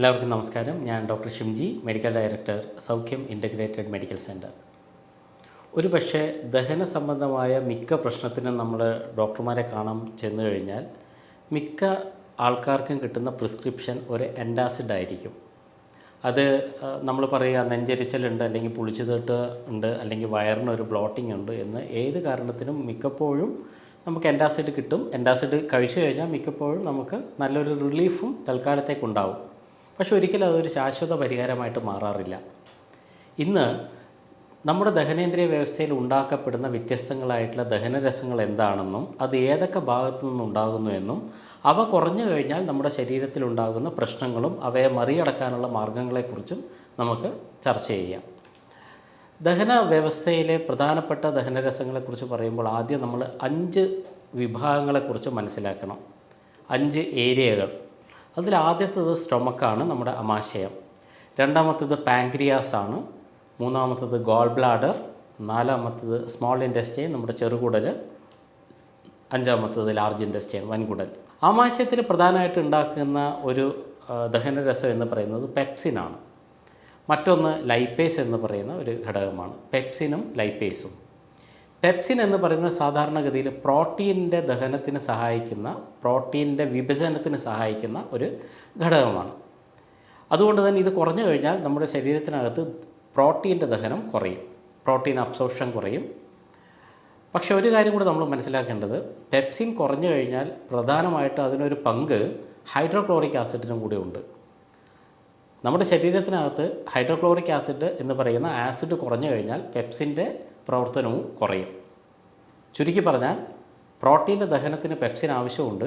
എല്ലാവർക്കും നമസ്കാരം. ഞാൻ doctor Shimji medical director Saukhyam integrated medical centre ഒരു പക്ഷേ ദഹന സംബന്ധമായ മിക്ക പ്രശ്നത്തിനും നമ്മൾ ഡോക്ടർമാരെ കാണാൻ ചെന്ന് കഴിഞ്ഞാൽ മിക്ക ആൾക്കാർക്കും കിട്ടുന്ന പ്രിസ്ക്രിപ്ഷൻ ഒരു എൻഡാസിഡ് ആയിരിക്കും. അത് നമ്മൾ പറയുക നെഞ്ചരിച്ചലുണ്ട് അല്ലെങ്കിൽ പുളിച്ചുതട്ട് ഉണ്ട് അല്ലെങ്കിൽ വയറിനൊരു ബ്ലോട്ടിംഗ് ഉണ്ട് എന്ന് ഏത് കാരണത്തിനും മിക്കപ്പോഴും നമുക്ക് എൻഡാസിഡ് കിട്ടും. എൻഡാസിഡ് കഴിച്ചു കഴിഞ്ഞാൽ മിക്കപ്പോഴും നമുക്ക് നല്ലൊരു റിലീഫും തൽക്കാലത്തേക്കുണ്ടാവും. പക്ഷെ ഒരിക്കലും അതൊരു ശാശ്വത പരിഹാരമായിട്ട് മാറാറില്ല. ഇന്ന് നമ്മുടെ ദഹനേന്ദ്രിയ വ്യവസ്ഥയിൽ ഉണ്ടാക്കപ്പെടുന്ന വ്യത്യസ്തങ്ങളായിട്ടുള്ള ദഹനരസങ്ങൾ എന്താണെന്നും അത് ഏതൊക്കെ ഭാഗത്തു നിന്നുണ്ടാകുന്നു എന്നും അവ കുറഞ്ഞു കഴിഞ്ഞാൽ നമ്മുടെ ശരീരത്തിൽ ഉണ്ടാകുന്ന പ്രശ്നങ്ങളും അവയെ മറികടക്കാനുള്ള മാർഗങ്ങളെക്കുറിച്ചും നമുക്ക് ചർച്ച ചെയ്യാം. ദഹന വ്യവസ്ഥയിലെ പ്രധാനപ്പെട്ട ദഹനരസങ്ങളെക്കുറിച്ച് പറയുമ്പോൾ ആദ്യം നമ്മൾ അഞ്ച് വിഭാഗങ്ങളെക്കുറിച്ച് മനസ്സിലാക്കണം. അഞ്ച് ഏരിയകൾ. അതിൽ ആദ്യത്തേത് സ്റ്റൊമക്കാണ് നമ്മുടെ അമാശയം. രണ്ടാമത്തേത് പാങ്ക്രിയാസ് ആണ്. മൂന്നാമത്തേത് ഗോൾ ബ്ലാഡർ നാലാമത്തേത് സ്മോൾ ഇൻഡസ്റ്റൈൻ നമ്മുടെ ചെറുകുടൽ. അഞ്ചാമത്തേത് ലാർജ് ഇൻഡസ്റ്റൈൻ വൻകുടൽ. ആമാശയത്തിൽ പ്രധാനമായിട്ട് ഉണ്ടാക്കുന്ന ഒരു ദഹനരസം എന്ന് പറയുന്നത് പെപ്സിനാണ് മറ്റൊന്ന് ലൈപ്പേസ് എന്ന് പറയുന്ന ഒരു ഘടകമാണ്. പെപ്സിനും ലൈപ്പേസും പെപ്സിൻ എന്ന് പറയുന്നത് സാധാരണഗതിയിൽ പ്രോട്ടീന്റെ ദഹനത്തിന് സഹായിക്കുന്ന പ്രോട്ടീന്റെ വിഭജനത്തിന് സഹായിക്കുന്ന ഒരു ഘടകമാണ്. അതുകൊണ്ട് തന്നെ ഇത് കുറഞ്ഞു കഴിഞ്ഞാൽ നമ്മുടെ ശരീരത്തിനകത്ത് പ്രോട്ടീന്റെ ദഹനം കുറയും പ്രോട്ടീൻ അബ്സോർപ്ഷൻ കുറയും. പക്ഷേ ഒരു കാര്യം കൂടി നമ്മൾ മനസ്സിലാക്കേണ്ടത് പെപ്സിൻ കുറഞ്ഞു കഴിഞ്ഞാൽ പ്രധാനമായിട്ട് അതിനൊരു പങ്ക് ഹൈഡ്രോക്ലോറിക് ആസിഡിനും കൂടി ഉണ്ട്. നമ്മുടെ ശരീരത്തിനകത്ത് ഹൈഡ്രോക്ലോറിക് ആസിഡ് എന്ന് പറയുന്ന ആസിഡ് കുറഞ്ഞു കഴിഞ്ഞാൽ പെപ്സിന്റെ പ്രവർത്തനവും കുറയും. ചുരുക്കി പറഞ്ഞാൽ പ്രോട്ടീന്റെ ദഹനത്തിന് പെപ്സിൻ ആവശ്യമുണ്ട്.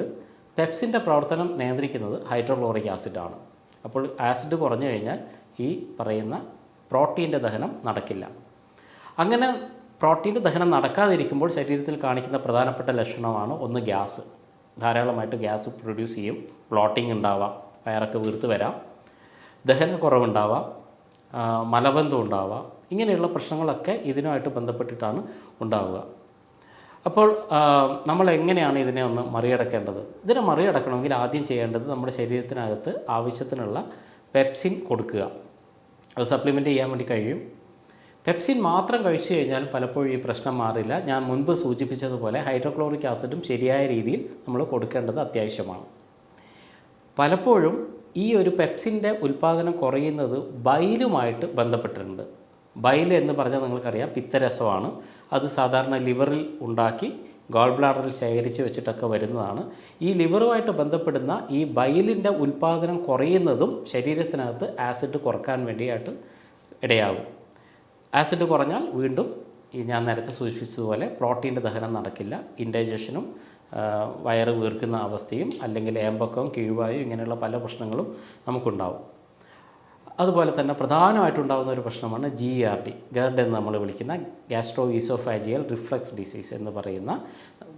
പെപ്സിന്റെ പ്രവർത്തനം നിയന്ത്രിക്കുന്നത് ഹൈഡ്രോക്ലോറിക് ആസിഡാണ്. അപ്പോൾ ആസിഡ് കുറഞ്ഞു കഴിഞ്ഞാൽ ഈ പറയുന്ന പ്രോട്ടീന്റെ ദഹനം നടക്കില്ല. അങ്ങനെ പ്രോട്ടീന്റെ ദഹനം നടക്കാതിരിക്കുമ്പോൾ ശരീരത്തിൽ കാണിക്കുന്ന പ്രധാനപ്പെട്ട ലക്ഷണമാണ് ഒന്ന് ഗ്യാസ്. ധാരാളമായിട്ട് ഗ്യാസ് പ്രൊഡ്യൂസ് ചെയ്യും. ബ്ലോട്ടിംഗ് ഉണ്ടാവാം. വയറൊക്കെ വീർത്ത് വരാം. ദഹനക്കുറവുണ്ടാവാം. മലബന്ധം ഉണ്ടാവാം. ഇങ്ങനെയുള്ള പ്രശ്നങ്ങളൊക്കെ ഇതിനുമായിട്ട് ബന്ധപ്പെട്ടിട്ടാണ് ഉണ്ടാവുക. അപ്പോൾ നമ്മൾ എങ്ങനെയാണ് ഇതിനെ ഒന്ന് മറികടക്കേണ്ടത്? ഇതിനെ മറികടക്കണമെങ്കിൽ ആദ്യം ചെയ്യേണ്ടത് നമ്മുടെ ശരീരത്തിനകത്ത് ആവശ്യത്തിനുള്ള പെപ്സിൻ കൊടുക്കുക. അത് സപ്ലിമെന്റ് ചെയ്യാൻ വേണ്ടി കഴിയും. പെപ്സിൻ മാത്രം കഴിച്ചു കഴിഞ്ഞാൽ പലപ്പോഴും ഈ പ്രശ്നം മാറില്ല. ഞാൻ മുൻപ് സൂചിപ്പിച്ചതുപോലെ ഹൈഡ്രോക്ലോറിക് ആസിഡും ശരിയായ രീതിയിൽ നമ്മൾ കൊടുക്കേണ്ടത് അത്യാവശ്യമാണ്. പലപ്പോഴും ഈ ഒരു പെപ്സിന്റെ ഉൽപ്പാദനം കുറയുന്നത് ബൈലുമായിട്ട് ബന്ധപ്പെട്ടിട്ടുണ്ട്. ബൈൽ എന്ന് പറഞ്ഞാൽ നിങ്ങൾക്കറിയാം പിത്തരസമാണ്. അത് സാധാരണ ലിവറിൽ ഉണ്ടാക്കി ഗോൾ ബ്ലാഡറിൽ ശേഖരിച്ച് വെച്ചിട്ടൊക്കെ വരുന്നതാണ്. ഈ ലിവറുമായിട്ട് ബന്ധപ്പെടുന്ന ഈ ബൈലിന്റെ ഉൽപ്പാദനം കുറയുന്നതും ശരീരത്തിനകത്ത് ആസിഡ് കുറയ്ക്കാൻ വേണ്ടിയായിട്ട് ഇടയാകും. ആസിഡ് കുറഞ്ഞാൽ വീണ്ടും ഈ ഞാൻ നേരത്തെ സൂചിപ്പിച്ചതുപോലെ പ്രോട്ടീന്റെ ദഹനം നടക്കില്ല. ഇൻഡൈജഷനും വയറ് വീർക്കുന്ന അവസ്ഥയും അല്ലെങ്കിൽ ഏമ്പക്കവും കിഴിവായും ഇങ്ങനെയുള്ള പല പ്രശ്നങ്ങളും നമുക്കുണ്ടാവും. അതുപോലെ തന്നെ പ്രധാനമായിട്ടുണ്ടാകുന്ന ഒരു പ്രശ്നമാണ് ജി ആർ ഡി ഗർഡ് എന്ന് നമ്മൾ വിളിക്കുന്ന ഗ്യാസ്ട്രോ ഈസോഫാജിയൽ റിഫ്ലക്സ് ഡിസീസ് എന്ന് പറയുന്ന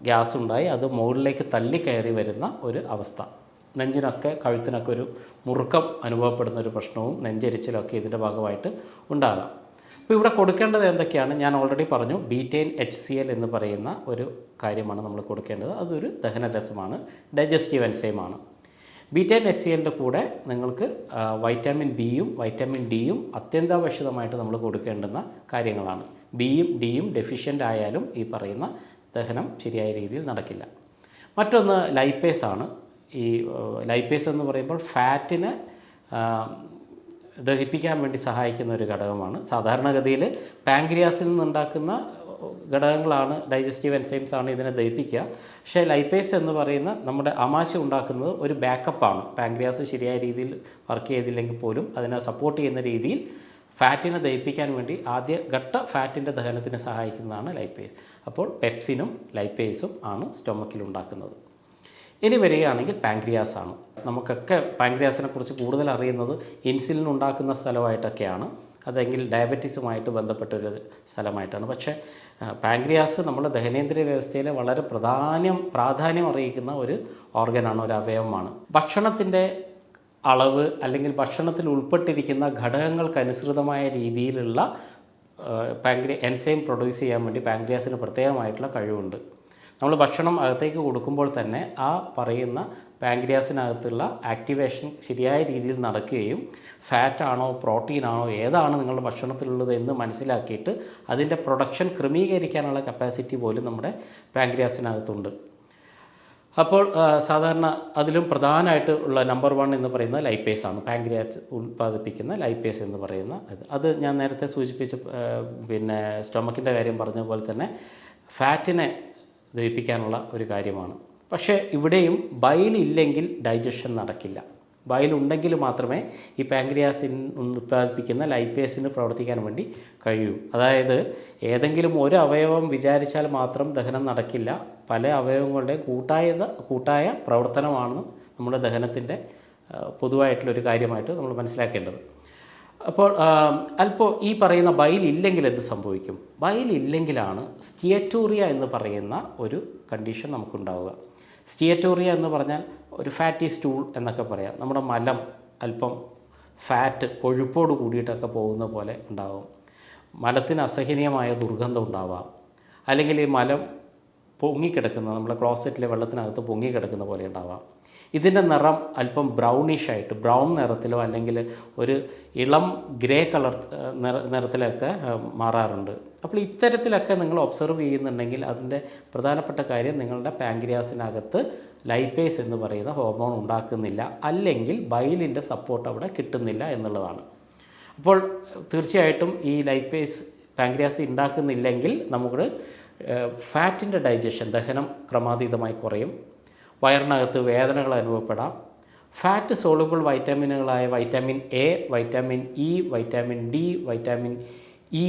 ഗ്യാസ് ഉണ്ടായി അത് മുകളിലേക്ക് തള്ളിക്കയറി വരുന്ന ഒരു അവസ്ഥ. നെഞ്ചിനൊക്കെ കഴുത്തിനൊക്കെ ഒരു മുറുക്കം അനുഭവപ്പെടുന്ന ഒരു പ്രശ്നവും നെഞ്ചരിച്ചിലൊക്കെ ഇതിന്റെ ഭാഗമായിട്ട് ഉണ്ടാകാം. അപ്പോൾ ഇവിടെ കൊടുക്കേണ്ടത് എന്തൊക്കെയാണ്? ഞാൻ ഓൾറെഡി പറഞ്ഞു ബീറ്റെയിൻ എച്ച് സി എൽ എന്ന് പറയുന്ന ഒരു കാര്യമാണ് നമ്മൾ കൊടുക്കേണ്ടത്. അതൊരു ദഹനരസമാണ് ഡൈജസ്റ്റീവ് എൻസൈമാണ് ബീറ്റൈൻ എസ് സി കൂടെ നിങ്ങൾക്ക് വൈറ്റാമിൻ ബിയും വൈറ്റാമിൻ ഡിയും അത്യന്താപേക്ഷിതമായിട്ട് നമ്മൾ കൊടുക്കേണ്ടുന്ന കാര്യങ്ങളാണ്. ബിയും ഡിയും ഡെഫിഷ്യന്റ് ആയാലും ഈ പറയുന്ന ദഹനം ശരിയായ രീതിയിൽ നടക്കില്ല. മറ്റൊന്ന് ലൈപ്പേസ് ആണ്. ഈ ലൈപ്പേസ് എന്ന് പറയുമ്പോൾ ഫാറ്റിനെ ദഹിപ്പിക്കാൻ വേണ്ടി സഹായിക്കുന്ന ഒരു ഘടകമാണ്. സാധാരണഗതിയിൽ പാങ്ക്രിയാസിൽ നിന്നുണ്ടാക്കുന്ന ഘടകങ്ങളാണ് ഡൈജസ്റ്റീവ് എൻസൈംസ് ആണ് ഇതിനെ ദഹിപ്പിക്കുക. പക്ഷേ ലൈപ്പേസ് എന്ന് പറയുന്ന നമ്മുടെ അമാശ ഉണ്ടാക്കുന്നത് ഒരു ബാക്കപ്പാണ് പാങ്ക്രിയാസ് ശരിയായ രീതിയിൽ വർക്ക് ചെയ്തില്ലെങ്കിൽ പോലും അതിനെ സപ്പോർട്ട് ചെയ്യുന്ന രീതിയിൽ ഫാറ്റിനെ ദഹിപ്പിക്കാൻ വേണ്ടി ആദ്യ ഘട്ട ഫാറ്റിന്റെ ദഹനത്തിന് സഹായിക്കുന്നതാണ് ലൈപ്പേസ് അപ്പോൾ പെപ്സിനും ലൈപ്പേസും ആണ് സ്റ്റൊമക്കിൽ ഉണ്ടാക്കുന്നത്. ഇനി വരികയാണെങ്കിൽ പാങ്ക്രിയാസ് ആണ്. നമുക്കൊക്കെ പാങ്ക്രിയാസിനെ കുറിച്ച് കൂടുതൽ അറിയുന്നത് ഇൻസുലിൻ ഉണ്ടാക്കുന്ന സ്ഥലമായിട്ടൊക്കെയാണ്. അതെങ്കിൽ ഡയബറ്റീസുമായിട്ട് ബന്ധപ്പെട്ടൊരു സ്ഥലമായിട്ടാണ്. പക്ഷേ പാങ്ക്രിയാസ് നമ്മുടെ ദഹനേന്ദ്രിയ വ്യവസ്ഥയിലെ വളരെ പ്രധാനം പ്രാധാന്യം അറിയിക്കുന്ന ഒരു ഓർഗനാണ് ഒരു അവയവമാണ്. ഭക്ഷണത്തിന്റെ അളവ് അല്ലെങ്കിൽ ഭക്ഷണത്തിൽ ഉൾപ്പെട്ടിരിക്കുന്ന ഘടകങ്ങൾക്കനുസൃതമായ രീതിയിലുള്ള പാങ്ക്രി എൻസൈം പ്രൊഡ്യൂസ് ചെയ്യാൻ വേണ്ടി പാങ്ക്രിയാസിന് പ്രത്യേകമായിട്ടുള്ള കഴിവുണ്ട്. നമ്മൾ ഭക്ഷണം അകത്തേക്ക് കൊടുക്കുമ്പോൾ തന്നെ ആ പറയുന്ന പാങ്ക്രിയാസിനകത്തുള്ള ആക്ടിവേഷൻ ശരിയായ രീതിയിൽ നടക്കുകയും ഫാറ്റാണോ പ്രോട്ടീനാണോ ഏതാണ് നിങ്ങളുടെ ഭക്ഷണത്തിലുള്ളത് എന്ന് മനസ്സിലാക്കിയിട്ട് അതിന്റെ പ്രൊഡക്ഷൻ ക്രമീകരിക്കാനുള്ള കപ്പാസിറ്റി പോലും നമ്മുടെ പാങ്ക്രിയാസിനകത്തുണ്ട് അപ്പോൾ സാധാരണ അതിലും പ്രധാനമായിട്ട് ഉള്ള നമ്പർ വൺ എന്ന് പറയുന്നത് ലൈപ്പേസ് ആണ്. പാങ്ക്രിയാസ് ഉൽപ്പാദിപ്പിക്കുന്ന ലൈപ്പേസ് എന്ന് പറയുന്ന ഇത്. അത് ഞാൻ നേരത്തെ സൂചിപ്പിച്ച പിന്നെ സ്റ്റൊമക്കിന്റെ കാര്യം പറഞ്ഞ പോലെ തന്നെ ഫാറ്റിനെ ദഹിപ്പിക്കാനുള്ള ഒരു കാര്യമാണ്. പക്ഷേ ഇവിടെയും ബൈൽ ഇല്ലെങ്കിൽ ഡൈജഷൻ നടക്കില്ല. ബയലുണ്ടെങ്കിൽ മാത്രമേ ഈ പാങ്ക്രിയാസിൻ ഉൽപ്പാദിപ്പിക്കുന്ന ലൈപ്പേസിന് പ്രവർത്തിക്കാൻ വേണ്ടി കഴിയൂ. അതായത് ഏതെങ്കിലും ഒരു അവയവം വിചാരിച്ചാൽ മാത്രം ദഹനം നടക്കില്ല. പല അവയവങ്ങളുടെയും കൂട്ടായ കൂട്ടായ പ്രവർത്തനമാണ് നമ്മുടെ ദഹനത്തിന്റെ പൊതുവായിട്ടുള്ളൊരു കാര്യമായിട്ട് നമ്മൾ മനസ്സിലാക്കേണ്ടത്. അപ്പോൾ അല്പം ഈ പറയുന്ന ബൈൽ ഇല്ലെങ്കിൽ എന്ത് സംഭവിക്കും? ബൈൽ ഇല്ലെങ്കിലാണ് സ്റ്റിയറ്റോറിയ എന്ന് പറയുന്ന ഒരു കണ്ടീഷൻ നമുക്കുണ്ടാവുക. സ്റ്റിയറ്റോറിയ എന്ന് പറഞ്ഞാൽ ഒരു ഫാറ്റി സ്റ്റൂൾ എന്നൊക്കെ പറയാം. നമ്മുടെ മലം അല്പം ഫാറ്റ് കൊഴുപ്പോട് കൂടിയിട്ടൊക്കെ പോകുന്ന പോലെ ഉണ്ടാവും. മലത്തിന് അസഹനീയമായ ദുർഗന്ധം ഉണ്ടാവാം. അല്ലെങ്കിൽ ഈ മലം പൊങ്ങിക്കിടക്കുന്ന നമ്മുടെ ക്ലോസറ്റിലെ വെള്ളത്തിനകത്ത് പൊങ്ങിക്കിടക്കുന്ന പോലെ ഉണ്ടാവാം. ഇതിന്റെ നിറം അല്പം ബ്രൗണിഷ് ആയിട്ട് ബ്രൗൺ നിറത്തിലോ അല്ലെങ്കിൽ ഒരു ഇളം ഗ്രേ കളർ നിറ നിറത്തിലൊക്കെ മാറാറുണ്ട്. അപ്പോൾ ഇത്തരത്തിലൊക്കെ നിങ്ങൾ ഒബ്സർവ് ചെയ്യുന്നുണ്ടെങ്കിൽ അതിന്റെ പ്രധാനപ്പെട്ട കാര്യം നിങ്ങളുടെ പാങ്ക്രിയാസിനകത്ത് ലൈപ്പേസ് എന്ന് പറയുന്ന ഹോർമോൺ ഉണ്ടാക്കുന്നില്ല. അല്ലെങ്കിൽ ബൈലിന്റെ സപ്പോർട്ട് അവിടെ കിട്ടുന്നില്ല എന്നുള്ളതാണ്. അപ്പോൾ തീർച്ചയായിട്ടും ഈ ലൈപ്പേസ് പാങ്ക്രിയാസ് ഉണ്ടാക്കുന്നില്ലെങ്കിൽ നമുക്ക് ഫാറ്റിന്റെ ഡൈജഷൻ ദഹനം ക്രമാതീതമായി കുറയും. വയറിനകത്ത് വേദനകൾ അനുഭവപ്പെടാം. Fat soluble വൈറ്റമിനുകളായ vitamin A vitamin E vitamin D vitamin E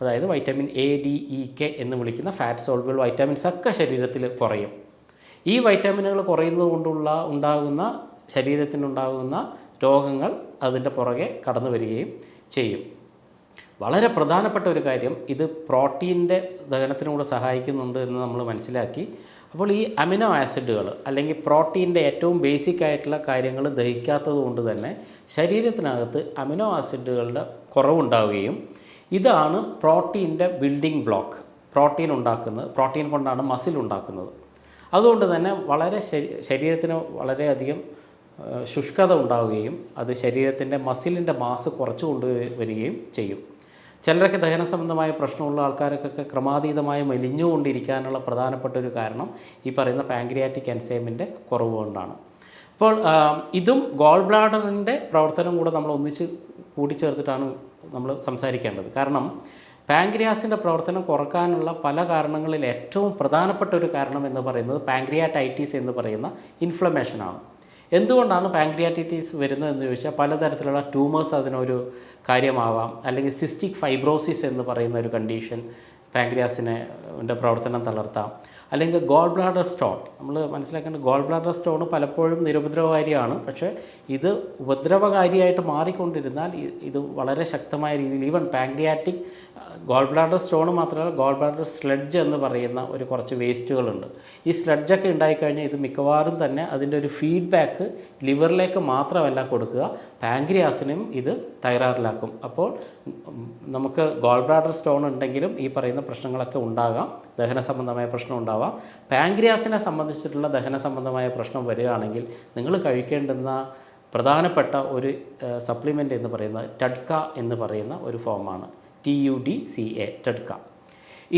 അതായത് vitamin A D E K എന്ന് വിളിക്കുന്ന ഫാറ്റ് സോൾബിൾ വൈറ്റാമിൻസ് ഒക്കെ ശരീരത്തിൽ കുറയും. ഈ വൈറ്റാമിനുകൾ കുറയുന്നത് കൊണ്ടുള്ള ഉണ്ടാകുന്ന ശരീരത്തിനുണ്ടാകുന്ന രോഗങ്ങൾ അതിന്റെ പുറകെ കടന്നു വരികയും ചെയ്യും. വളരെ പ്രധാനപ്പെട്ട ഒരു കാര്യം ഇത് പ്രോട്ടീന്റെ ദഹനത്തിനും കൂടെ സഹായിക്കുന്നുണ്ട് എന്ന് നമ്മൾ മനസ്സിലാക്കി. അപ്പോൾ ഈ അമിനോ ആസിഡുകൾ അല്ലെങ്കിൽ പ്രോട്ടീന്റെ ഏറ്റവും ബേസിക് ആയിട്ടുള്ള കാര്യങ്ങൾ ദഹിക്കാത്തത് കൊണ്ട് തന്നെ ശരീരത്തിനകത്ത് അമിനോ ആസിഡുകളുടെ കുറവുണ്ടാവുകയും ഇതാണ് പ്രോട്ടീന്റെ ബിൽഡിംഗ് ബ്ലോക്ക് പ്രോട്ടീൻ ഉണ്ടാക്കുന്നത് പ്രോട്ടീൻ കൊണ്ടാണ് മസിൽ ഉണ്ടാക്കുന്നത്. അതുകൊണ്ട് തന്നെ വളരെ ശരീരത്തിന് വളരെയധികം ശുഷ്കത ഉണ്ടാവുകയും അത് ശരീരത്തിന്റെ മസിലിന്റെ മാസ് കുറച്ച് കൊണ്ടുവരികയും ചെയ്യും. ചിലരൊക്കെ ദഹന സംബന്ധമായ പ്രശ്നമുള്ള ആൾക്കാർക്കൊക്കെ ക്രമാതീതമായി മെലിഞ്ഞുകൊണ്ടിരിക്കാനുള്ള പ്രധാനപ്പെട്ട ഒരു കാരണം ഈ പറയുന്ന പാങ്ക്രിയാറ്റിക് എൻസൈമിന്റെ കുറവ് കൊണ്ടാണ്. അപ്പോൾ ഇതും ഗോൾ ബ്ലാഡറിന്റെ പ്രവർത്തനം കൂടെ നമ്മൾ ഒന്നിച്ച് കൂടിച്ചേർത്തിട്ടാണ് നമ്മൾ സംസാരിക്കേണ്ടത്. കാരണം പാങ്ക്രിയാസിന്റെ പ്രവർത്തനം കുറക്കാനുള്ള പല കാരണങ്ങളിൽ ഏറ്റവും പ്രധാനപ്പെട്ട ഒരു കാരണം എന്ന് പറയുന്നത് പാങ്ക്രിയാറ്റൈറ്റീസ് എന്ന് പറയുന്ന ഇൻഫ്ലമേഷനാണ്. എന്തുകൊണ്ടാണ് പാങ്ക്രിയാറ്റൈറ്റീസ് വരുന്നതെന്ന് ചോദിച്ചാൽ പലതരത്തിലുള്ള ട്യൂമേഴ്സ് അതിനൊരു കാര്യമാവാം. അല്ലെങ്കിൽ സിസ്റ്റിക് ഫൈബ്രോസിസ് എന്ന് പറയുന്ന ഒരു കണ്ടീഷൻ പാങ്ക്രിയാസിനെ ന്റെ പ്രവർത്തനം തളർത്താം. അല്ലെങ്കിൽ ഗോൾ ബ്ലാഡർ സ്റ്റോൺ നമ്മൾ മനസ്സിലാക്കേണ്ട ഗോൾ ബ്ലാഡർ സ്റ്റോൺ പലപ്പോഴും നിരുപദ്രവകാരിയാണ്. പക്ഷേ ഇത് ഉപദ്രവകാരിയായിട്ട് മാറിക്കൊണ്ടിരുന്നാൽ ഇത് വളരെ ശക്തമായ രീതിയിൽ even pancreatic gall bladder stone മാത്രമല്ല ഗോൾ ബ്ലാഡർ സ്ലഡ്ജ് എന്ന് പറയുന്ന ഒരു കുറച്ച് വേസ്റ്റുകളുണ്ട്. ഈ സ്ലെഡ്ജൊക്കെ ഉണ്ടായിക്കഴിഞ്ഞാൽ ഇത് മിക്കവാറും തന്നെ അതിന്റെ ഒരു ഫീഡ്ബാക്ക് ലിവറിലേക്ക് മാത്രമല്ല കൊടുക്കുക. പാങ്ക്രിയാസിനും ഇത് തകരാറിലാക്കും. അപ്പോൾ നമുക്ക് ഗോൾ ബ്ലാഡർ സ്റ്റോൺ ഉണ്ടെങ്കിലും ഈ പറയുന്ന പ്രശ്നങ്ങളൊക്കെ ഉണ്ടാകാം. ദഹന സംബന്ധമായ പ്രശ്നം ഉണ്ടാവാം. പാങ്ക്രിയാസിനെ സംബന്ധിച്ചിട്ടുള്ള ദഹന സംബന്ധമായ പ്രശ്നം വരികയാണെങ്കിൽ നിങ്ങൾ കഴിക്കേണ്ടുന്ന പ്രധാനപ്പെട്ട ഒരു സപ്ലിമെന്റ് എന്ന് പറയുന്നത് ടഡ്ക എന്ന് പറയുന്ന ഒരു ഫോമാണ് T U D C A TUDCA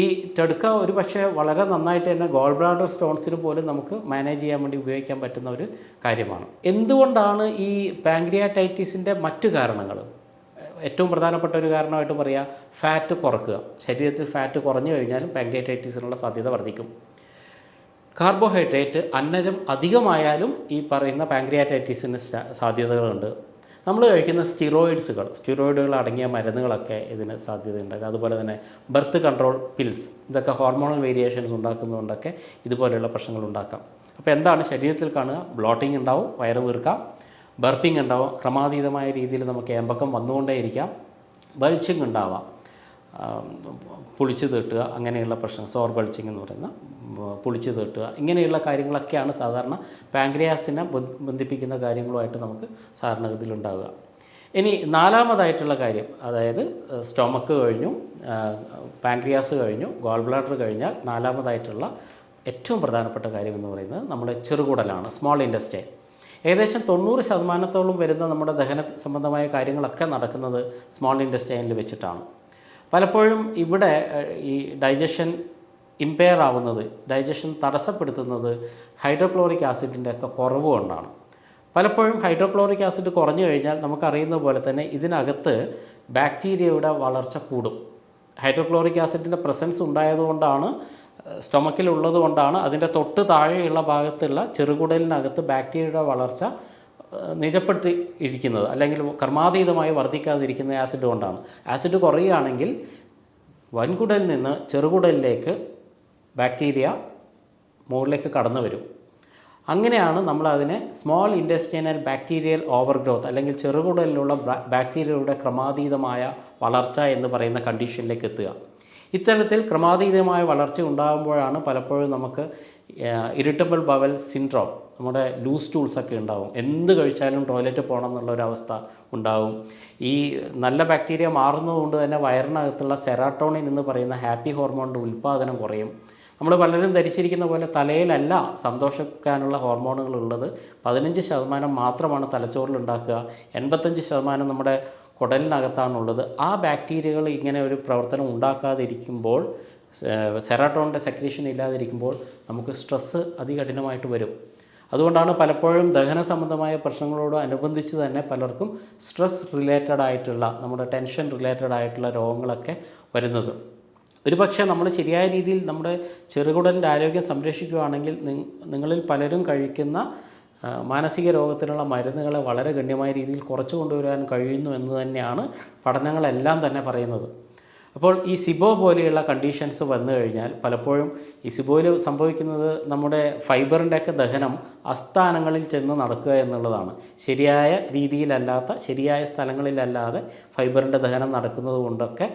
ഈ ടഡ്ക ഒരു പക്ഷേ വളരെ നന്നായിട്ട് തന്നെ ഗോൾ ബ്ലാഡർ സ്റ്റോൺസിന് പോലും നമുക്ക് മാനേജ് ചെയ്യാൻ വേണ്ടി ഉപയോഗിക്കാൻ പറ്റുന്ന ഒരു കാര്യമാണ്. എന്തുകൊണ്ടാണ് ഈ പാങ്ക്രിയാറ്റൈറ്റിസിന്റെ മറ്റു കാരണങ്ങൾ? ഏറ്റവും പ്രധാനപ്പെട്ട ഒരു കാരണമായിട്ട് പറയുക ഫാറ്റ് കുറക്കുക. ശരീരത്തിൽ ഫാറ്റ് കുറഞ്ഞു കഴിഞ്ഞാലും പാങ്ക്രിയാറ്റൈറ്റിസിനുള്ള സാധ്യത വർദ്ധിക്കും. കാർബോഹൈഡ്രേറ്റ് അന്നജം അധികമായാലും ഈ പറയുന്ന പാങ്ക്രിയാറ്റൈറ്റിസിന് സാധ്യതകളുണ്ട്. നമ്മൾ കഴിക്കുന്ന സ്റ്റിറോയിഡ്സുകൾ സ്റ്റിറോയിഡുകൾ അടങ്ങിയ മരുന്നുകളൊക്കെ ഇതിന് സാധ്യതയുണ്ട്. അതുപോലെ തന്നെ ബർത്ത് കൺട്രോൾ പിൽസ് ഇതൊക്കെ ഹോർമോണൽ വേരിയേഷൻസ് ഉണ്ടാക്കുന്നതുകൊണ്ടൊക്കെ ഇതുപോലെയുള്ള പ്രശ്നങ്ങൾ ഉണ്ടാക്കാം. അപ്പോൾ എന്താണ് ശരീരത്തിൽ കാണുക? ബ്ലോട്ടിംഗ് ഉണ്ടാവും വയറ് വീർക്കാം. ബർപ്പിംഗ് ഉണ്ടാവും ക്രമാതീതമായ രീതിയിൽ നമുക്ക് ഏമ്പക്കം വന്നുകൊണ്ടേയിരിക്കാം. ബൾച്ചിങ് ഉണ്ടാവാം. പുളിച്ച് തീട്ടുക അങ്ങനെയുള്ള പ്രശ്നം സോർ ബൾച്ചിങ് എന്ന് പറയുന്ന പുളിച്ചു തീട്ടുക ഇങ്ങനെയുള്ള കാര്യങ്ങളൊക്കെയാണ് സാധാരണ പാങ്ക്രിയാസിനെ ബന്ധ- ബന്ധിപ്പിക്കുന്ന കാര്യങ്ങളുമായിട്ട് നമുക്ക് സാധാരണഗതിയിൽ ഉണ്ടാവുക ഇനി നാലാമതായിട്ടുള്ള കാര്യം അതായത് സ്റ്റൊമക്ക് കഴിഞ്ഞു പാങ്ക്രിയാസ് കഴിഞ്ഞു ഗോൾ ബ്ലാഡർ കഴിഞ്ഞാൽ നാലാമതായിട്ടുള്ള ഏറ്റവും പ്രധാനപ്പെട്ട കാര്യം എന്ന് പറയുന്നത് നമ്മുടെ ചെറുകുടലാണ് സ്മോൾ ഇൻഡസ്ട്രി ഏകദേശം തൊണ്ണൂറ് ശതമാനത്തോളം വരുന്ന നമ്മുടെ ദഹന സംബന്ധമായ കാര്യങ്ങളൊക്കെ നടക്കുന്നത് സ്മോൾ ഇൻഡസ്ട്രിയിൽ വെച്ചിട്ടാണ്. പലപ്പോഴും ഇവിടെ ഈ ഡൈജഷൻ ഇമ്പയർ ആവുന്നത് ഡൈജഷൻ തടസ്സപ്പെടുത്തുന്നത് ഹൈഡ്രോക്ലോറിക് ആസിഡിന്റെ ഒക്കെ കുറവ് കൊണ്ടാണ്. പലപ്പോഴും ഹൈഡ്രോക്ലോറിക് ആസിഡ് കുറഞ്ഞു കഴിഞ്ഞാൽ നമുക്കറിയുന്ന പോലെ തന്നെ ഇതിനകത്ത് ബാക്ടീരിയയുടെ വളർച്ച കൂടും. ഹൈഡ്രോക്ലോറിക് ആസിഡിന്റെ പ്രസൻസ് ഉണ്ടായതുകൊണ്ടാണ് സ്റ്റൊമക്കിലുള്ളത് കൊണ്ടാണ് അതിന്റെ തൊട്ട് താഴെയുള്ള ഭാഗത്തുള്ള ചെറുകുടലിനകത്ത് ബാക്ടീരിയയുടെ വളർച്ച നിജപ്പെട്ട് ഇരിക്കുന്നത് അല്ലെങ്കിൽ കർമാതീതമായി വർദ്ധിക്കാതിരിക്കുന്ന ആസിഡ് കൊണ്ടാണ്. ആസിഡ് കുറയുകയാണെങ്കിൽ വൻകുടലിൽ നിന്ന് ചെറുകുടലിലേക്ക് ബാക്ടീരിയ മുകളിലേക്ക് കടന്നു വരും. അങ്ങനെയാണ് നമ്മൾ അതിനെ small intestinal bacterial over growth അല്ലെങ്കിൽ ചെറുകുടലിലുള്ള ബാക്ടീരിയയുടെ ക്രമാതീതമായ വളർച്ച എന്ന് പറയുന്ന കണ്ടീഷനിലേക്ക് എത്തുക. ഇത്തരത്തിൽ ക്രമാതീതമായ വളർച്ച ഉണ്ടാകുമ്പോഴാണ് പലപ്പോഴും നമുക്ക് ഇറിറ്റബിൾ ബവൽ സിൻഡ്രോം നമ്മുടെ ലൂസ് ടൂൾസൊക്കെ ഉണ്ടാവും. എന്ത് കഴിച്ചാലും ടോയ്ലറ്റ് പോകണം എന്നുള്ള ഒരു അവസ്ഥ ഉണ്ടാവും. ഈ നല്ല ബാക്ടീരിയ മാറുന്നതുകൊണ്ട് തന്നെ വയറിനകത്തുള്ള സെറാട്ടോണിൻ എന്ന് പറയുന്ന ഹാപ്പി ഹോർമോണിന്റെ ഉൽപ്പാദനം കുറയും. നമ്മൾ പലരും ധരിച്ചിരിക്കുന്ന പോലെ തലയിലല്ല സന്തോഷിക്കാനുള്ള ഹോർമോണുകൾ ഉള്ളത്. പതിനഞ്ച് ശതമാനം മാത്രമാണ് തലച്ചോറിൽ ഉണ്ടാക്കുക. എൺപത്തഞ്ച് ശതമാനം നമ്മുടെ കുടലിനകത്താണുള്ളത്. ആ ബാക്ടീരിയകൾ ഇങ്ങനെ ഒരു പ്രവർത്തനം ഉണ്ടാക്കാതിരിക്കുമ്പോൾ സെറാട്ടോണിന്റെ സെക്രീഷൻ ഇല്ലാതിരിക്കുമ്പോൾ നമുക്ക് സ്ട്രെസ്സ് അതികഠിനമായിട്ട് വരും. അതുകൊണ്ടാണ് പലപ്പോഴും ദഹന സംബന്ധമായ പ്രശ്നങ്ങളോട് അനുബന്ധിച്ച് തന്നെ പലർക്കും സ്ട്രെസ് റിലേറ്റഡ് ആയിട്ടുള്ള നമ്മുടെ ടെൻഷൻ റിലേറ്റഡ് ആയിട്ടുള്ള രോഗങ്ങളൊക്കെ വരുന്നത്. ഒരു പക്ഷേ നമ്മൾ ശരിയായ രീതിയിൽ നമ്മുടെ ചെറുകുടലിന്റെ ആരോഗ്യം സംരക്ഷിക്കുകയാണെങ്കിൽ നിങ്ങളിൽ പലരും കഴിക്കുന്ന മാനസിക രോഗത്തിനുള്ള മരുന്നുകളെ വളരെ ഗണ്യമായ രീതിയിൽ കുറച്ചു കൊണ്ടുവരാൻ കഴിയുന്നു എന്ന് തന്നെയാണ് പഠനങ്ങളെല്ലാം തന്നെ പറയുന്നത്. അപ്പോൾ ഈ സിബോ പോലെയുള്ള കണ്ടീഷൻസ് വന്നു കഴിഞ്ഞാൽ പലപ്പോഴും ഈ സിബോയിൽ സംഭവിക്കുന്നത് നമ്മുടെ ഫൈബറിന്റെയൊക്കെ ദഹനം അസ്ഥാനങ്ങളിൽ ചെന്ന് നടക്കുക എന്നുള്ളതാണ്. ശരിയായ രീതിയിലല്ലാത്ത ശരിയായ സ്ഥലങ്ങളിലല്ലാതെ ഫൈബറിന്റെ ദഹനം നടക്കുന്നത് കൊണ്ടൊക്കെ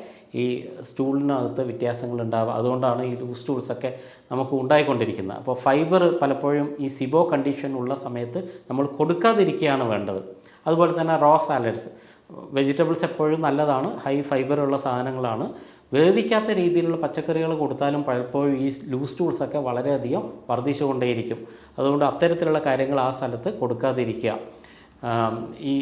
ഈ സ്റ്റൂളിനകത്ത് വ്യത്യാസങ്ങൾ ഉണ്ടാവുക അതുകൊണ്ടാണ് ഈ ലൂസ് സ്റ്റൂൾസൊക്കെ നമുക്ക് ഉണ്ടായിക്കൊണ്ടിരിക്കുന്നത്. അപ്പോൾ ഫൈബർ പലപ്പോഴും ഈ സിബോ കണ്ടീഷൻ ഉള്ള സമയത്ത് നമ്മൾ കൊടുക്കാതിരിക്കുകയാണ് വേണ്ടത്. അതുപോലെ തന്നെ റോ സാലഡ്സ് വെജിറ്റബിൾസ് എപ്പോഴും നല്ലതാണ്. ഹൈ ഫൈബർ ഉള്ള സാധനങ്ങളാണ്. വേവിക്കാത്ത രീതിയിലുള്ള പച്ചക്കറികൾ കൊടുത്താലും പലപ്പോഴും ഈ ലൂസ് ടൂൾസൊക്കെ വളരെയധികം വർദ്ധിച്ചുകൊണ്ടേയിരിക്കും. അതുകൊണ്ട് അത്തരത്തിലുള്ള കാര്യങ്ങൾ ആ സ്ഥലത്ത് കൊടുക്കാതിരിക്കുക. ഈ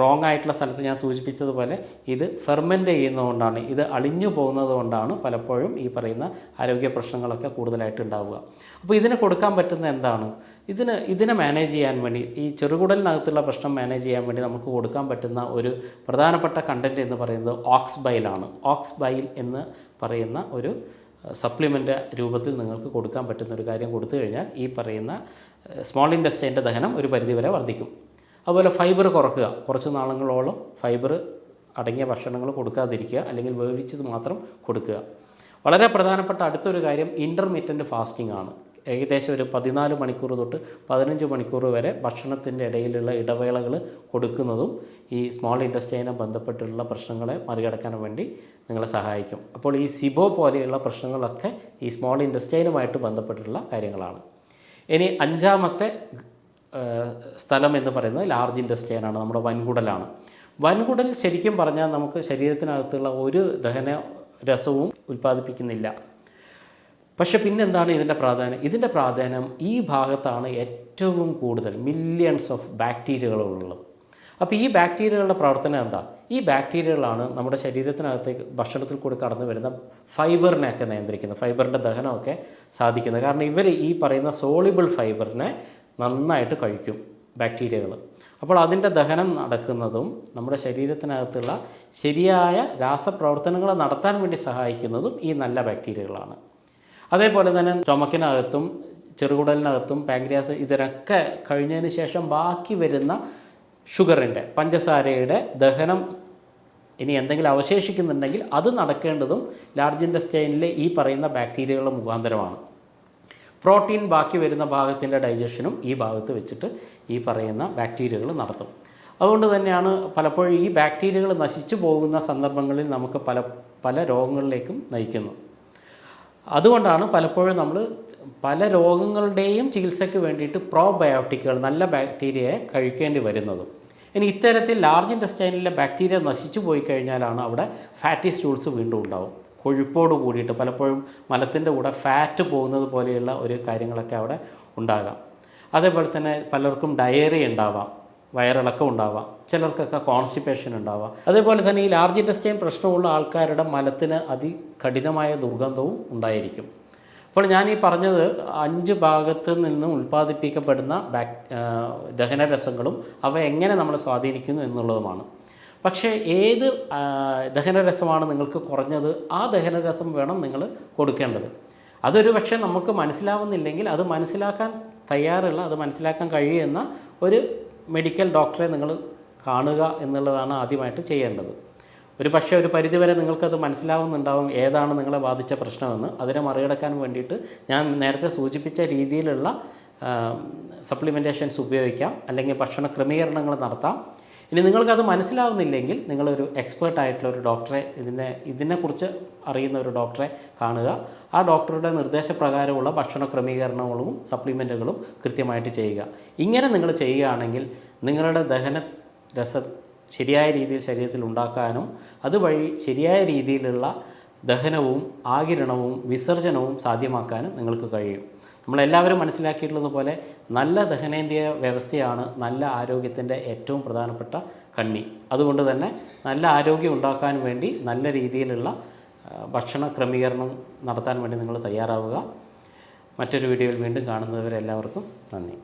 റോങ് ആയിട്ടുള്ള സ്ഥലത്ത് ഞാൻ സൂചിപ്പിച്ചതുപോലെ ഇത് ഫെർമെന്റ് ചെയ്യുന്നതുകൊണ്ടാണ് ഇത് അളിഞ്ഞു പോകുന്നതുകൊണ്ടാണ് പലപ്പോഴും ഈ പറയുന്ന ആരോഗ്യ പ്രശ്നങ്ങളൊക്കെ കൂടുതലായിട്ട് ഉണ്ടാവുക. അപ്പോൾ ഇതിന് കൊടുക്കാൻ പറ്റുന്ന എന്താണ്? ഇതിന് ഇതിനെ മാനേജ് ചെയ്യാൻ വേണ്ടി ഈ ചെറുകുടലിനകത്തുള്ള പ്രശ്നം മാനേജ് ചെയ്യാൻ വേണ്ടി നമുക്ക് കൊടുക്കാൻ പറ്റുന്ന ഒരു പ്രധാനപ്പെട്ട കണ്ടന്റ് എന്ന് പറയുന്നത് ഓക്സ് ബൈലാണ് ഓക്സ് ബൈൽ എന്ന് പറയുന്ന ഒരു സപ്ലിമെന്റ് രൂപത്തിൽ നിങ്ങൾക്ക് കൊടുക്കാൻ പറ്റുന്ന ഒരു കാര്യം കൊടുത്തു കഴിഞ്ഞാൽ ഈ പറയുന്ന സ്മോൾ ഇൻഡസ്ട്രീന്റെ ദഹനം ഒരു പരിധിവരെ വർദ്ധിക്കും. അതുപോലെ ഫൈബർ കുറക്കുക. കുറച്ച് നാളുകളോളം ഫൈബർ അടങ്ങിയ ഭക്ഷണങ്ങൾ കൊടുക്കാതിരിക്കുക. അല്ലെങ്കിൽ വേവിച്ചത് മാത്രം കൊടുക്കുക. വളരെ പ്രധാനപ്പെട്ട അടുത്തൊരു കാര്യം ഇന്റർമീറ്റന്റ് ഫാസ്റ്റിംഗ് ആണ്. ഏകദേശം ഒരു പതിനാല് മണിക്കൂർ തൊട്ട് പതിനഞ്ച് മണിക്കൂർ വരെ ഭക്ഷണത്തിന്റെ ഇടയിലുള്ള ഇടവേളകൾ കൊടുക്കുന്നതും ഈ സ്മോൾ ഇൻഡസ്ട്രീനെ ബന്ധപ്പെട്ടുള്ള പ്രശ്നങ്ങളെ മറികടക്കാൻ വേണ്ടി നിങ്ങളെ സഹായിക്കും. അപ്പോൾ ഈ സിബോ പോലെയുള്ള പ്രശ്നങ്ങളൊക്കെ ഈ സ്മോൾ ഇൻഡസ്ട്രീനുമായിട്ട് ബന്ധപ്പെട്ടിട്ടുള്ള കാര്യങ്ങളാണ്. ഇനി അഞ്ചാമത്തെ സ്ഥലം എന്ന് പറയുന്നത് ലാർജ് ഇൻഡസ്ട്രിയാണ് നമ്മുടെ വൻകുടലാണ്. വൻകുടൽ ശരിക്കും പറഞ്ഞാൽ നമുക്ക് ശരീരത്തിനകത്തുള്ള ഒരു ദഹന രസവും ഉൽപ്പാദിപ്പിക്കുന്നില്ല. പക്ഷെ പിന്നെന്താണ് ഇതിന്റെ പ്രാധാന്യം? ഇതിന്റെ പ്രാധാന്യം ഈ ഭാഗത്താണ് ഏറ്റവും കൂടുതൽ മില്യൺസ് ഓഫ് ബാക്ടീരിയകളുള്ളത് അപ്പോൾ ഈ ബാക്ടീരിയകളുടെ പ്രവർത്തനം എന്താ? ഈ ബാക്ടീരിയകളാണ് നമ്മുടെ ശരീരത്തിനകത്തേക്ക് ഭക്ഷണത്തിൽ കൂടി കടന്നു വരുന്ന ഫൈബറിനെയൊക്കെ നിയന്ത്രിക്കുന്നത് ഫൈബറിന്റെ ദഹനമൊക്കെ സാധിക്കുന്നത്. കാരണം ഇവർ ഈ പറയുന്ന സോളിബിൾ ഫൈബറിനെ നന്നായിട്ട് കഴിക്കും ബാക്ടീരിയകൾ. അപ്പോൾ അതിന്റെ ദഹനം നടക്കുന്നതും നമ്മുടെ ശരീരത്തിനകത്തുള്ള ശരിയായ രാസപ്രവർത്തനങ്ങൾ നടത്താൻ വേണ്ടി സഹായിക്കുന്നതും ഈ നല്ല ബാക്ടീരിയകളാണ്. അതേപോലെ തന്നെ ചുമക്കിനകത്തും ചെറുകുടലിനകത്തും പാങ്ക്രിയാസ് ഇതിനൊക്കെ കഴിഞ്ഞതിന് ശേഷം ബാക്കി വരുന്ന ഷുഗറിന്റെ പഞ്ചസാരയുടെ ദഹനം ഇനി എന്തെങ്കിലും അവശേഷിക്കുന്നുണ്ടെങ്കിൽ അത് നടക്കേണ്ടതും ലാർജ് ഇൻഡസ്റ്റൈനിലെ ഈ പറയുന്ന ബാക്ടീരിയകളുടെ മുഖാന്തരമാണ്. പ്രോട്ടീൻ ബാക്കി വരുന്ന ഭാഗത്തിന്റെ ഡൈജഷനും ഈ ഭാഗത്ത് വെച്ചിട്ട് ഈ പറയുന്ന ബാക്ടീരിയകൾ നടത്തും. അതുകൊണ്ട് തന്നെയാണ് പലപ്പോഴും ഈ ബാക്ടീരിയകൾ നശിച്ചു പോകുന്ന സന്ദർഭങ്ങളിൽ നമുക്ക് പല പല രോഗങ്ങളിലേക്കും നയിക്കുന്നു അതുകൊണ്ടാണ് പലപ്പോഴും നമ്മൾ പല രോഗങ്ങളുടെയും ചികിത്സയ്ക്ക് വേണ്ടിയിട്ട് പ്രോബയോട്ടിക്കുകൾ നല്ല ബാക്ടീരിയയെ കഴിക്കേണ്ടി വരുന്നതും. ഇനി ഇത്തരത്തിൽ ലാർജ് ഇൻഡസ്റ്റൈനിലെ ബാക്ടീരിയ നശിച്ചു പോയി കഴിഞ്ഞാലാണ് അവിടെ ഫാറ്റി സ്റ്റൂൾസ് വീണ്ടും ഉണ്ടാവും. കൊഴുപ്പോട് കൂടിയിട്ട് പലപ്പോഴും മലത്തിന്റെ കൂടെ ഫാറ്റ് പോകുന്നത് പോലെയുള്ള ഒരു കാര്യങ്ങളൊക്കെ അവിടെ ഉണ്ടാകാം. അതേപോലെ തന്നെ പലർക്കും ഡയറി ഉണ്ടാവാം വയറിളക്കം ഉണ്ടാവാം ചിലർക്കൊക്കെ കോൺസ്റ്റിപ്പേഷൻ ഉണ്ടാവാം. അതേപോലെ തന്നെ ഈ ലാർജ് ഇന്റസ്റ്റൈൻ പ്രശ്നമുള്ള ആൾക്കാരുടെ മലത്തിന് അതി കഠിനമായ ദുർഗന്ധവും ഉണ്ടായിരിക്കും. അപ്പോൾ ഞാൻ ഈ പറഞ്ഞത് അഞ്ച് ഭാഗത്ത് നിന്നും ഉൽപ്പാദിപ്പിക്കപ്പെടുന്ന ബാക് ദഹനരസങ്ങളും അവ എങ്ങനെ നമ്മളെ സ്വാധീനിക്കുന്നു എന്നുള്ളതുമാണ്. പക്ഷേ ഏത് ദഹനരസമാണ് നിങ്ങൾക്ക് കുറഞ്ഞത് ആ ദഹനരസം വേണം നിങ്ങൾ കൊടുക്കേണ്ടത്. അതൊരു പക്ഷേ നമുക്ക് മനസ്സിലാവുന്നില്ലെങ്കിൽ അത് മനസ്സിലാക്കാൻ തയ്യാറുള്ള അത് മനസ്സിലാക്കാൻ കഴിയുന്ന ഒരു മെഡിക്കൽ ഡോക്ടറെ നിങ്ങൾ കാണുക എന്നുള്ളതാണ് ആദ്യമായിട്ട് ചെയ്യേണ്ടത്. ഒരു പക്ഷേ ഒരു പരിധിവരെ നിങ്ങൾക്കത് മനസ്സിലാവുന്നുണ്ടാവും ഏതാണ് നിങ്ങളെ ബാധിച്ച പ്രശ്നമെന്ന്. അതിനെ മറികടക്കാൻ വേണ്ടിയിട്ട് ഞാൻ നേരത്തെ സൂചിപ്പിച്ച രീതിയിലുള്ള സപ്ലിമെന്റേഷൻസ് ഉപയോഗിക്കാം അല്ലെങ്കിൽ ഭക്ഷണ ക്രമീകരണങ്ങൾ നടത്താം. ഇനി നിങ്ങൾക്കത് മനസ്സിലാവുന്നില്ലെങ്കിൽ നിങ്ങളൊരു എക്സ്പേർട്ട് ആയിട്ടുള്ള ഒരു ഡോക്ടറെ ഇതിനെ ഇതിനെക്കുറിച്ച് അറിയുന്ന ഒരു ഡോക്ടറെ കാണുക. ആ ഡോക്ടറുടെ നിർദ്ദേശപ്രകാരമുള്ള ഭക്ഷണ ക്രമീകരണങ്ങളും സപ്ലിമെന്റുകളും കൃത്യമായിട്ട് ചെയ്യുക. ഇങ്ങനെ നിങ്ങൾ ചെയ്യുകയാണെങ്കിൽ നിങ്ങളുടെ ദഹന രസ ശരിയായ രീതിയിൽ ശരീരത്തിൽ ഉണ്ടാക്കാനും അതുവഴി ശരിയായ രീതിയിലുള്ള ദഹനവും ആകിരണവും വിസർജനവും സാധ്യമാക്കാനും നിങ്ങൾക്ക് കഴിയും. നമ്മളെല്ലാവരും മനസ്സിലാക്കിയിട്ടുള്ളത് പോലെ നല്ല ദഹനേന്ദ്രിയ വ്യവസ്ഥയാണ് നല്ല ആരോഗ്യത്തിന്റെ ഏറ്റവും പ്രധാനപ്പെട്ട കണ്ണി. അതുകൊണ്ട് തന്നെ നല്ല ആരോഗ്യം ഉണ്ടാക്കാൻ വേണ്ടി നല്ല രീതിയിലുള്ള ഭക്ഷണ ക്രമീകരണം നടത്താൻ വേണ്ടി നിങ്ങൾ തയ്യാറാവുക. മറ്റൊരു വീഡിയോയിൽ വീണ്ടും കാണുന്നവരെല്ലാവർക്കും നന്ദി.